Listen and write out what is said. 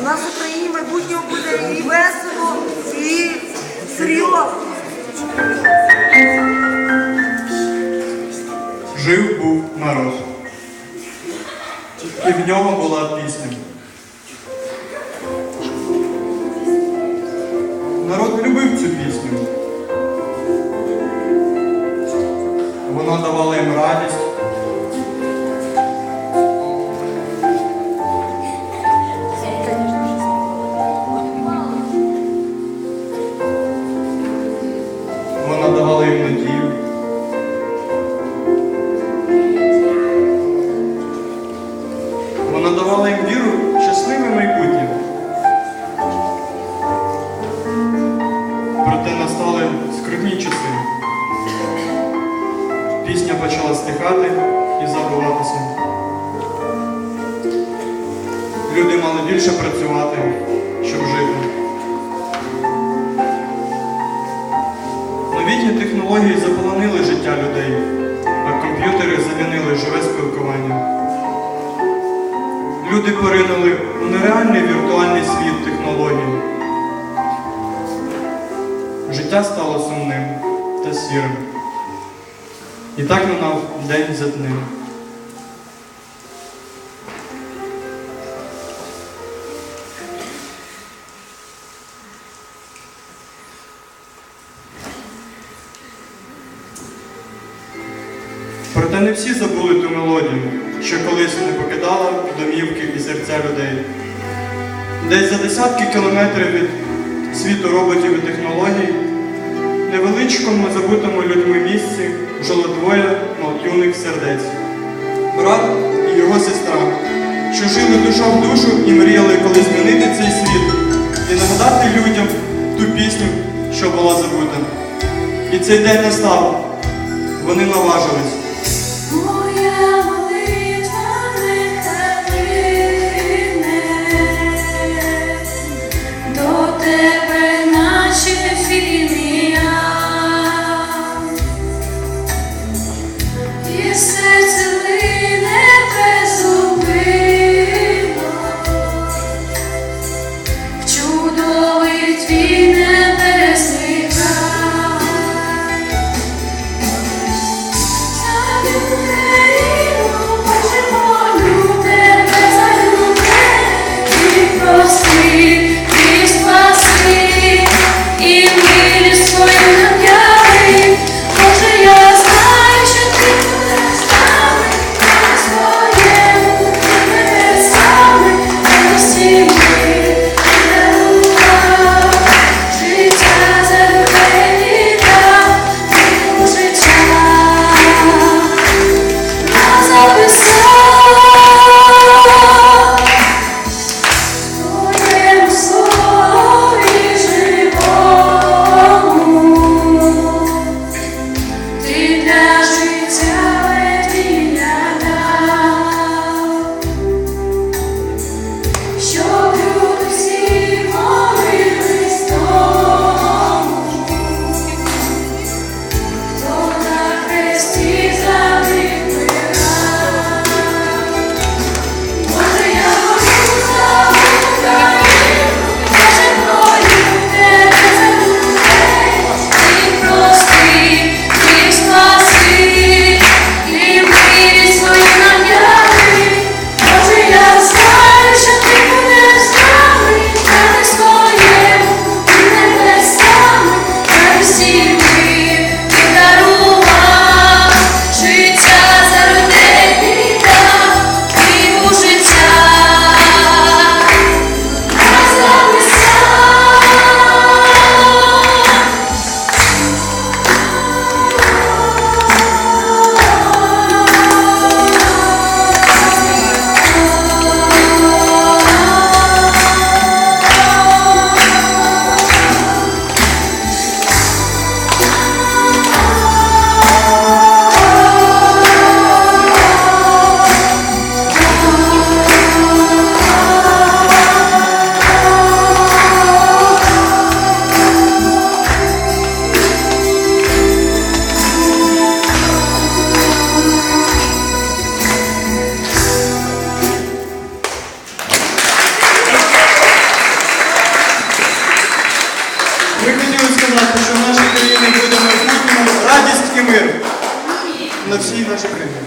У нас в Україні майбутнього буде і весело, і серйозно. Жив був народ. І в нього була пісня. Народ любив цю пісню. Вона давала їм радість. Почала і забуватися. Люди мали більше працювати, щоб жити. Новітні технології заполонили життя людей, а комп'ютери замінили живе спілкування. Люди поринули у нереальний віртуальний світ технологій. Життя стало сумним та сірим. І так минав день за днем. Проте не всі забули ту мелодію, що колись не покидала домівки і серця людей. Десь за десятки кілометрів від світу роботів і технологій, невеличкому забутому людьми місці жило двоє молодюних юних сердець. Брат і його сестра, що жили душа в душу і мріяли колись змінити цей світ і нагадати людям ту пісню, що була забута. І цей день настав. Вони наважились. на всій нашій країні.